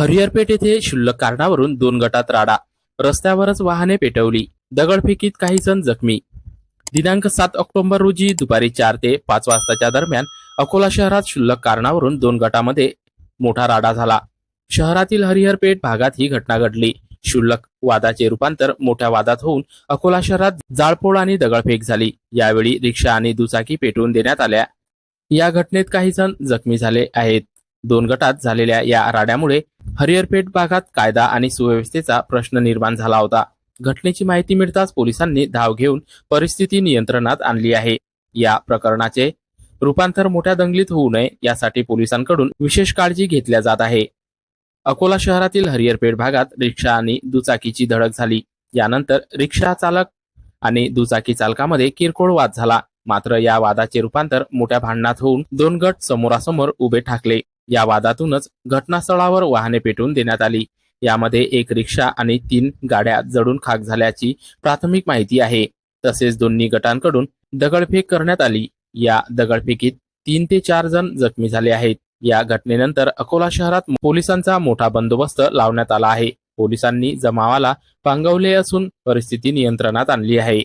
हरिहरपेठ येथे क्षुल्लक कारणावरून दोन गटात राडा. रस्त्यावरच वाहने पेटवली. दगडफेकीत काही जण जखमी. दिनांक सात ऑक्टोबर रोजी दुपारी चार ते पाच वाजताच्या दरम्यान अकोला शहरात क्षुल्लक कारणावरून दोन गटामध्ये मोठा राडा झाला. शहरातील हरिहरपेठ भागात ही घटना घडली. क्षुल्लक वादाचे रूपांतर मोठ्या वादात होऊन अकोला शहरात जाळपोळ आणि दगडफेक झाली. यावेळी रिक्षा आणि दुचाकी पेटवून देण्यात आल्या. या घटनेत काही जण जखमी झाले आहेत. दोन गटात झालेल्या या राड्यामुळे हरिहरपेठ भागात कायदा आणि सुव्यवस्थेचा प्रश्न निर्माण झाला होता. घटनेची माहिती मिळताच पोलिसांनी धाव घेऊन परिस्थिती नियंत्रणात आणली आहे. या प्रकरणाचे रूपांतर मोठ्या दंगलीत होऊ नये यासाठी पोलिसांकडून विशेष काळजी घेतल्या जात आहे. अकोला शहरातील हरिहरपेठ भागात रिक्षा आणि दुचाकीची धडक झाली. यानंतर रिक्षा चालक आणि दुचाकी चालकामध्ये किरकोळ वाद झाला. मात्र या वादाचे रूपांतर मोठ्या भांडणात होऊन दोन गट समोरासमोर उभे ठाकले. या वादातूनच घटनास्थळावर वाहने पेटवून देण्यात आली. यामध्ये एक रिक्षा आणि तीन गाड्या जडून खाक झाल्याची प्राथमिक माहिती आहे. तसेच दोन्ही गटांकडून दगडफेक करण्यात आली. या दगडफेकीत तीन ते चार जण जखमी झाले आहेत. या घटनेनंतर अकोला शहरात पोलिसांचा मोठा बंदोबस्त लावण्यात आला आहे. पोलिसांनी जमावाला पांगवले असून परिस्थिती नियंत्रणात आणली आहे.